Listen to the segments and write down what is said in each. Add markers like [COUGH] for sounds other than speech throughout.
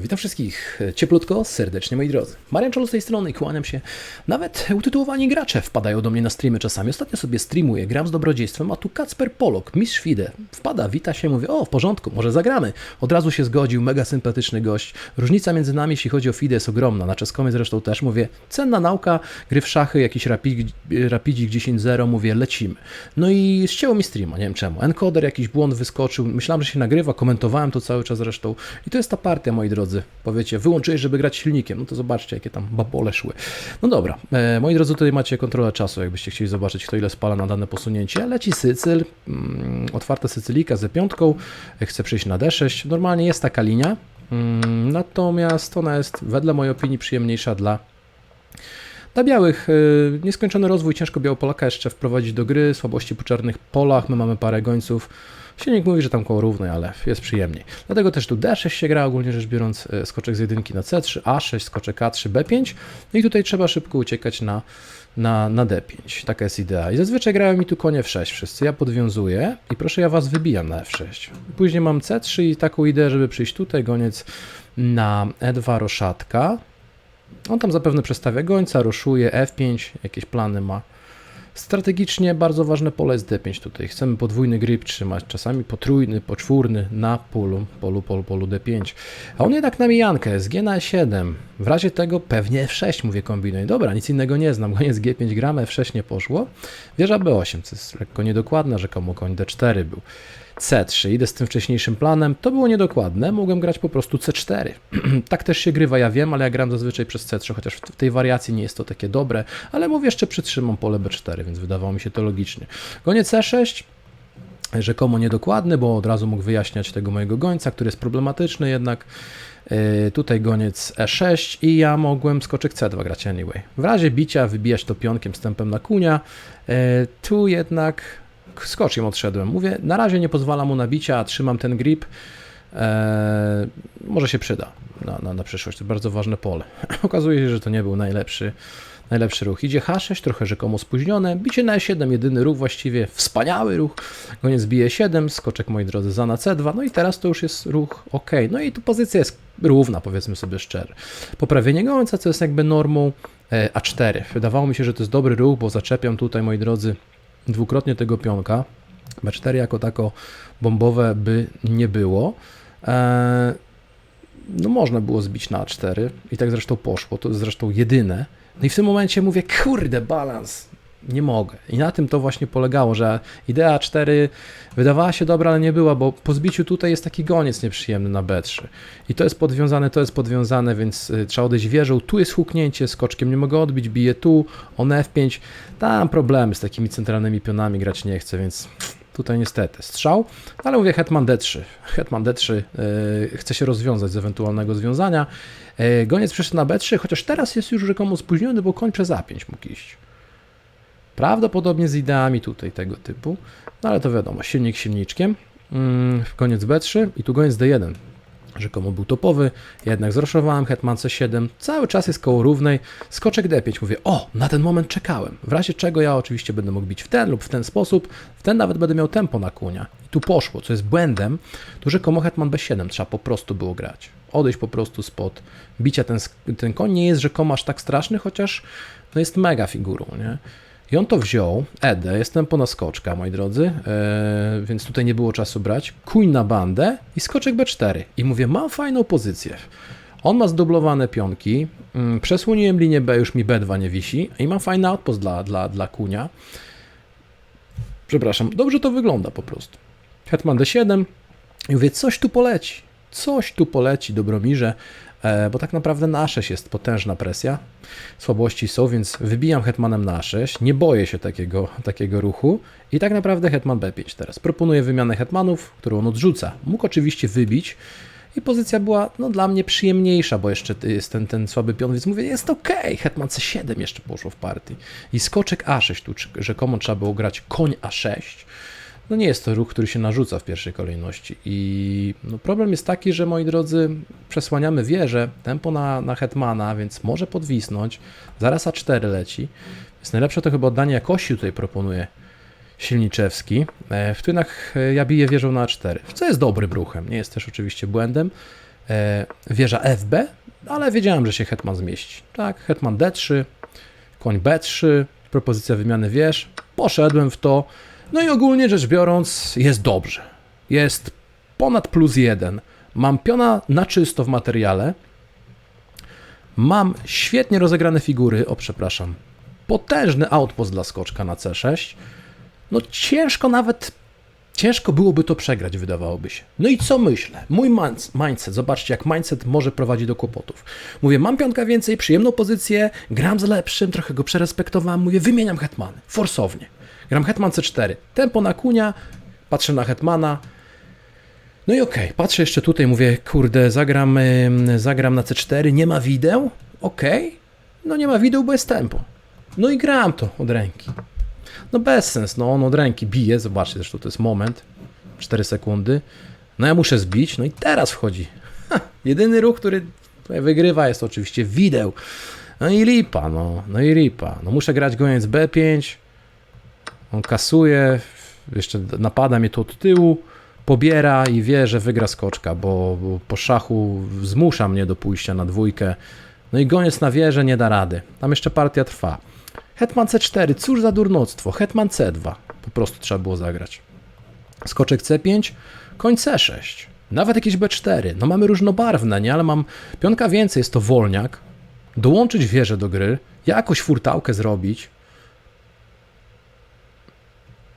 witam wszystkich cieplutko, serdecznie moi drodzy. Marian Czolo z tej strony kłaniam się. Nawet utytułowani gracze wpadają do mnie na streamy czasami. Ostatnio sobie streamuję, gram z dobrodziejstwem, a tu Kacper Polok, mistrz Fide, wpada, wita się, mówi, o w porządku, może zagramy. Od razu się zgodził, mega sympatyczny gość. Różnica między nami, jeśli chodzi o Fide jest ogromna, na czeskomie zresztą też mówię, cenna nauka, gry w szachy, jakiś rapid, rapidzik 10-0, mówię, lecimy. No i ścięło mi streama, nie wiem czemu. Encoder, jakiś błąd wyskoczył, myślałem, że się nagrywa, komentowałem to cały czas zresztą. I to jest ta partia, moi drodzy. Powiecie, wyłączyłeś, żeby grać silnikiem. No to zobaczcie, jakie tam babole szły. No dobra, e, moi drodzy, tutaj macie kontrolę czasu, jakbyście chcieli zobaczyć, kto ile spala na dane posunięcie. Leci Sycyl, mm, otwarta Sycylika z piątką, chce przyjść na D6. Normalnie jest taka linia, mm, natomiast ona jest wedle mojej opinii przyjemniejsza dla dla białych y, nieskończony rozwój, ciężko Białopolaka jeszcze wprowadzić do gry, słabości po czarnych polach, my mamy parę gońców. Silnik mówi, że tam koło równej, ale jest przyjemniej. Dlatego też tu D6 się gra, ogólnie rzecz biorąc, y, skoczek z jedynki na C3, A6, skoczek A3, B5. No i tutaj trzeba szybko uciekać na, na, na D5. Taka jest idea. I zazwyczaj grają mi tu konie F6 wszyscy. Ja podwiązuję i proszę, ja was wybijam na F6. Później mam C3 i taką ideę, żeby przyjść tutaj, goniec na E2 roszatka. On tam zapewne przestawia gońca, ruszuje F5, jakieś plany ma. Strategicznie bardzo ważne pole jest D5 tutaj. Chcemy podwójny grip trzymać, czasami potrójny, poczwórny na polu, polu, polu, polu D5. A on jednak na mijankę jest G na E7. W razie tego pewnie F6 mówię kombinuj. Dobra, nic innego nie znam. Goniec G5 gramy, F6 nie poszło. Wieża B8, co jest lekko niedokładna, rzekomo koń D4 był. C3, idę z tym wcześniejszym planem, to było niedokładne, mogłem grać po prostu C4. [CLEARS THROAT] tak też się grywa, ja wiem, ale ja gram zazwyczaj przez C3, chociaż w tej wariacji nie jest to takie dobre, ale mówię, jeszcze przytrzymam pole B4, więc wydawało mi się to logicznie. Goniec C6, rzekomo niedokładny, bo od razu mógł wyjaśniać tego mojego gońca, który jest problematyczny jednak. Yy, tutaj goniec E6 i ja mogłem skoczek C2 grać anyway. W razie bicia wybijać to pionkiem stępem na kunia. Yy, tu jednak skoczkiem odszedłem. Mówię, na razie nie pozwala mu na bicia, a trzymam ten grip. Eee, może się przyda na, na, na przyszłość. To bardzo ważne pole. [LAUGHS] Okazuje się, że to nie był najlepszy, najlepszy ruch. Idzie H6, trochę rzekomo spóźnione. Bicie na E7, jedyny ruch właściwie, wspaniały ruch. Goniec bije 7, skoczek moi drodzy za na C2. No i teraz to już jest ruch ok. No i tu pozycja jest równa, powiedzmy sobie szczerze. Poprawienie gońca, co jest jakby normą e, A4. Wydawało mi się, że to jest dobry ruch, bo zaczepiam tutaj, moi drodzy, dwukrotnie tego pionka. B4 jako tako bombowe by nie było. Eee, no można było zbić na A4 i tak zresztą poszło, to jest zresztą jedyne. No i w tym momencie mówię, kurde, balans, nie mogę. I na tym to właśnie polegało, że idea 4 wydawała się dobra, ale nie była, bo po zbiciu tutaj jest taki goniec nieprzyjemny na B3. I to jest podwiązane, to jest podwiązane, więc y, trzeba odejść wieżą. Tu jest huknięcie, skoczkiem nie mogę odbić, bije tu, on F5. Tam problemy z takimi centralnymi pionami grać nie chcę, więc tutaj niestety strzał. Ale mówię hetman D3. Hetman D3 yy, chce się rozwiązać z ewentualnego związania. Yy, goniec przeszedł na B3, chociaż teraz jest już rzekomo spóźniony, bo koń przez A5 mógł iść. Prawdopodobnie z ideami tutaj tego typu, no ale to wiadomo, silnik silniczkiem. Mm, koniec B3 i tu koniec D1. Rzekomo był topowy, jednak zroszowałem hetman C7, cały czas jest koło równej, skoczek D5, mówię, o, na ten moment czekałem, w razie czego ja oczywiście będę mógł bić w ten lub w ten sposób, w ten nawet będę miał tempo na kunia. I tu poszło, co jest błędem, tu rzekomo hetman B7 trzeba po prostu było grać, odejść po prostu spod bicia, ten, ten koń nie jest rzekomo aż tak straszny, chociaż no jest mega figurą, nie? I on to wziął, Edę, jestem po naskoczka, moi drodzy, yy, więc tutaj nie było czasu brać. Kuń na bandę i skoczek B4. I mówię, mam fajną pozycję. On ma zdublowane pionki, yy, przesłoniłem linię B, już mi B2 nie wisi i mam fajny outpost dla, dla, dla kunia. Przepraszam, dobrze to wygląda po prostu. Hetman D7 i mówię, coś tu poleci, coś tu poleci, Dobromirze, E, bo tak naprawdę na A6 jest potężna presja. Słabości są, więc wybijam hetmanem na A6. Nie boję się takiego, takiego ruchu. I tak naprawdę hetman B5 teraz. Proponuję wymianę hetmanów, którą on odrzuca. Mógł oczywiście wybić i pozycja była no, dla mnie przyjemniejsza, bo jeszcze jest ten, ten słaby pion, więc mówię, jest ok, hetman C7 jeszcze poszło w partii. I skoczek A6, tu rzekomo trzeba było grać koń A6 no nie jest to ruch, który się narzuca w pierwszej kolejności. I no problem jest taki, że moi drodzy, przesłaniamy wieżę, tempo na, na hetmana, więc może podwisnąć. Zaraz A4 leci. Więc najlepsze to chyba oddanie jakości tutaj proponuje Silniczewski. E, w tynach e, ja biję wieżą na A4, co jest dobrym ruchem, nie jest też oczywiście błędem. e, wieża FB, ale wiedziałem, że się hetman zmieści. Tak, hetman D3, koń B3, propozycja wymiany wież. Poszedłem w to. No i ogólnie rzecz biorąc, jest dobrze. Jest ponad plus jeden. Mam piona na czysto w materiale. Mam świetnie rozegrane figury. O, przepraszam. Potężny outpost dla skoczka na C6. No ciężko nawet, ciężko byłoby to przegrać, wydawałoby się. No i co myślę? Mój minds- mindset, zobaczcie jak mindset może prowadzić do kłopotów. Mówię, mam piątka więcej, przyjemną pozycję, gram z lepszym, trochę go przerespektowałem, mówię, wymieniam hetmany, forsownie. Gram hetman C4, tempo na kunia, patrzę na hetmana, no i okej, patrzę jeszcze tutaj, mówię, kurde, zagram, zagram na C4, nie ma wideł, okej, no nie ma wideł, bo jest tempo. No i gram to od ręki. No bez sens, no on od ręki bije, zobaczcie, zresztą to jest moment, 4 sekundy. No ja muszę zbić, no i teraz wchodzi. Ha, jedyny ruch, który wygrywa jest oczywiście wideł. No i lipa, no, no i lipa. No muszę grać goniec B5, on kasuje, jeszcze napada mnie tu od tyłu, pobiera i wie, że wygra skoczka, bo, bo po szachu zmusza mnie do pójścia na dwójkę. No i goniec na wieżę nie da rady. Tam jeszcze partia trwa. Hetman C4, cóż za durnoctwo. Hetman C2, po prostu trzeba było zagrać. Skoczek C5, koń C6. Nawet jakieś B4. No mamy różnobarwne, nie? Ale mam pionka więcej, jest to wolniak. Dołączyć wieżę do gry, jakoś furtałkę zrobić.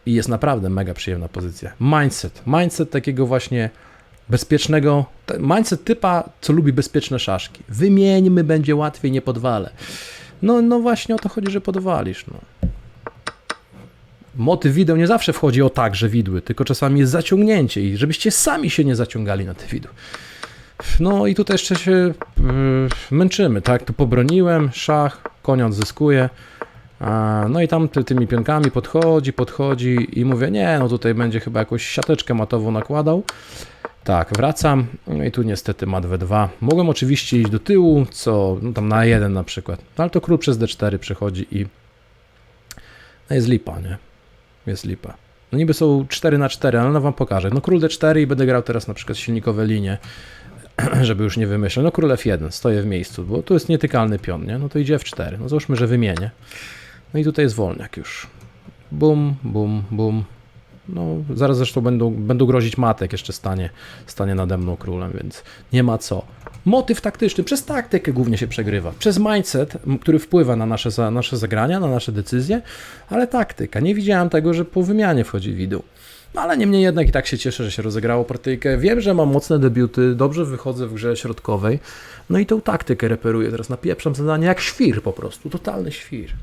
I jest naprawdę mega przyjemna pozycja. Mindset. Mindset takiego właśnie bezpiecznego, mindset typa, co lubi bezpieczne szaszki. Wymieńmy, będzie łatwiej, nie podwalę. No, no właśnie o to chodzi, że podwalisz. No. Motyw wideł nie zawsze wchodzi o tak, że widły, tylko czasami jest zaciągnięcie i żebyście sami się nie zaciągali na te widły. No i tutaj jeszcze się yy, męczymy, tak? Tu pobroniłem, szach, konia odzyskuje. No i tam ty, tymi pionkami podchodzi, podchodzi i mówię, nie, no tutaj będzie chyba jakąś siateczkę matową nakładał. Tak, wracam. No i tu niestety mat W2. Mogłem oczywiście iść do tyłu, co no tam na A1 na przykład. No ale to król przez D4 przychodzi i no jest lipa, nie? Jest lipa. No niby są 4 na 4, ale no wam pokażę. No król D4 i będę grał teraz na przykład silnikowe linie, [CLEARS THROAT] żeby już nie wymyśleć. No król F1, stoję w miejscu, bo tu jest nietykalny pion, nie? No to idzie F4. No załóżmy, że wymienię. No i tutaj jest wolniak już. Bum, bum, bum. No, zaraz zresztą będą, będą grozić matek, jeszcze stanie, stanie nade mną królem, więc nie ma co. Motyw taktyczny, przez taktykę głównie się przegrywa. Przez mindset, który wpływa na nasze, nasze zagrania, na nasze decyzje, ale taktyka. Nie widziałem tego, że po wymianie wchodzi widół. No ale niemniej jednak i tak się cieszę, że się rozegrało partyjkę. Wiem, że mam mocne debiuty, dobrze wychodzę w grze środkowej. No i tą taktykę reperuję. Teraz napieprzam zadanie jak świr po prostu, totalny świr.